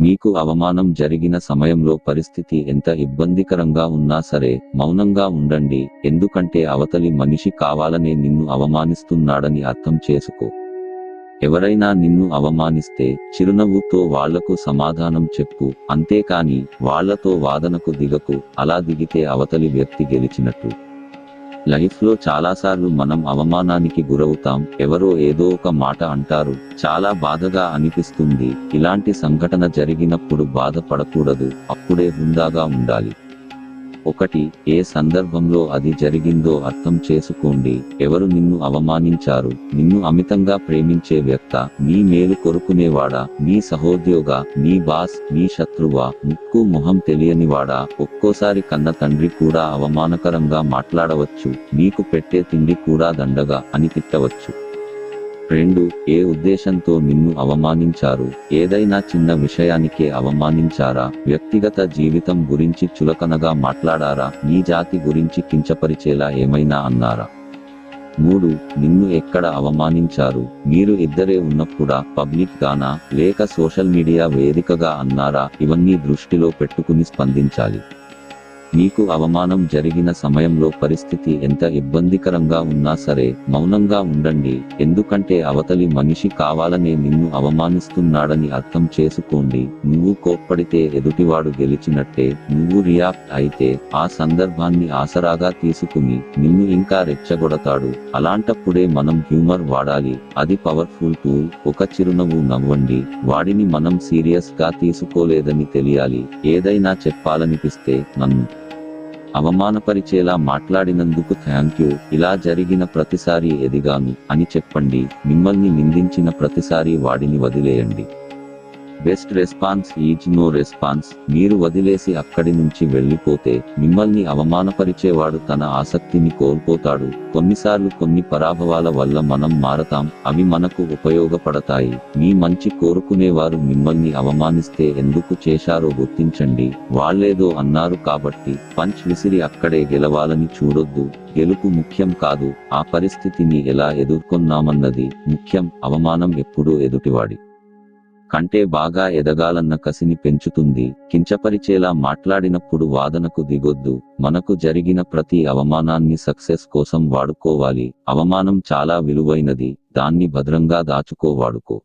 మీకు అవమానం జరిగిన సమయంలో పరిస్థితి ఎంత ఇబ్బందికరంగా ఉన్నా సరే మౌనంగా ఉండండి. ఎందుకంటే అవతలి మనిషి కావాలనే నిన్ను అవమానిస్తున్నాడని అర్థం చేసుకో. ఎవరైనా నిన్ను అవమానిస్తే చిరునవ్వుతో వాళ్ళకు సమాధానం చెప్పు. అంతేకాని వాళ్ళతో వాదనకు దిగకు. అలా దిగితే అవతలి వ్యక్తి గెలిచినట్టు. లైఫ్లో చాలాసార్లు మనం అవమానానికి గురవుతాం ఎవరో ఏదో ఒక మాట అంటారు చాలా బాధగా అనిపిస్తుంది. ఇలాంటి సంఘటన జరిగినప్పుడు బాధపడకూడదు అప్పుడే హుందాగా ఉండాలి. ఒకటి ఏ సందర్భంలో అది జరిగిందో అర్థం చేసుకోండి. ఎవరు నిన్ను అవమానించారు? నిన్ను అమితంగా ప్రేమించే వ్యక్త నీ మేలు కొరుకునేవాడా? నీ సహోద్యోగ నీ బాస్ నీ శత్రువా? ముక్కు మొహం తెలియనివాడా? ఒక్కోసారి కన్న తండ్రి కూడా అవమానకరంగా మాట్లాడవచ్చు. నీకు పెట్టే తిండి కూడా దండగా అని తిట్టవచ్చు. రెండు ఏ ఉద్దేశంతో నిన్ను అవమానించారు? ఏదైనా చిన్న విషయానికే అవమానించారా? వ్యక్తిగత జీవితం గురించి చులకనగా మాట్లాడారా? నీ జాతి గురించి కించపరిచేలా ఏమైనా అన్నారా? మూడు నిన్ను ఎక్కడ అవమానించారు? మీరు ఇద్దరే ఉన్నప్పుడా? పబ్లిక్ గానా? లేక సోషల్ మీడియా వేదికగా అన్నారా? ఇవన్నీ దృష్టిలో పెట్టుకుని స్పందించాలి. నీకు అవమానం జరిగిన సమయంలో పరిస్థితి ఎంత ఇబ్బందికరంగా ఉన్నా సరే మౌనంగా ఉండండి. ఎందుకంటే అవతలి మనిషి కావాలనే నిన్ను అవమానిస్తున్నాడని అర్థం చేసుకోండి. నువ్వు కోప్పడితే ఎదుటివాడు గెలిచినట్టే. నువ్వు రియాక్ట్ అయితే ఆ సందర్భాన్ని ఆసరాగా తీసుకుని నిన్ను ఇంకా రెచ్చగొడతాడు. అలాంటప్పుడే మనం హ్యూమర్ వాడాలి. అది పవర్ఫుల్ టూల్. ఒక చిరునవ్వు నవ్వండి. వాడిని మనం సీరియస్గా తీసుకోలేదని తెలియాలి. ఏదైనా చెప్పాలనిపిస్తే నన్ను అవమానపరిచేలా మాట్లాడినందుకు థ్యాంక్ యూ. ఇలా జరిగిన ప్రతిసారి ఎదిగాను అని చెప్పండి. మిమ్మల్ని నిందించిన ప్రతిసారి వాడిని వదిలేయండి. Best response is no response మీరు వదిలేసి అక్కడి నుంచి వెళ్ళిపోతే మిమ్మల్ని అవమానపరిచేవాడు తన ఆసక్తిని కోల్పోతాడు. కొన్నిసార్లు కొన్ని పరాభవాల వల్ల మనం మారతాం. అవి మనకు ఉపయోగపడతాయి. మీ మంచి కోరుకునేవారు మిమ్మల్ని అవమానిస్తే ఎందుకు చేశారో గుర్తించండి. వాళ్ళేదో అన్నారు కాబట్టి పంచ్ విసిరి అక్కడే గెలవాలని చూడొద్దు. గెలుపు ముఖ్యం కాదు. ఆ పరిస్థితిని ఎలా ఎదుర్కొన్నామన్నది ముఖ్యం. అవమానం ఎప్పుడూ ఎదుటివాడి కంటే బాగా ఎదగాలన్న కసిని పెంచుతుంది. కించపరిచేలా మాట్లాడినప్పుడు వాదనకు దిగొద్దు. మనకు జరిగిన ప్రతి అవమానాన్ని సక్సెస్ కోసం వాడుకోవాలి. అవమానం చాలా విలువైనది. దాన్ని భద్రంగా దాచుకో వాడుకో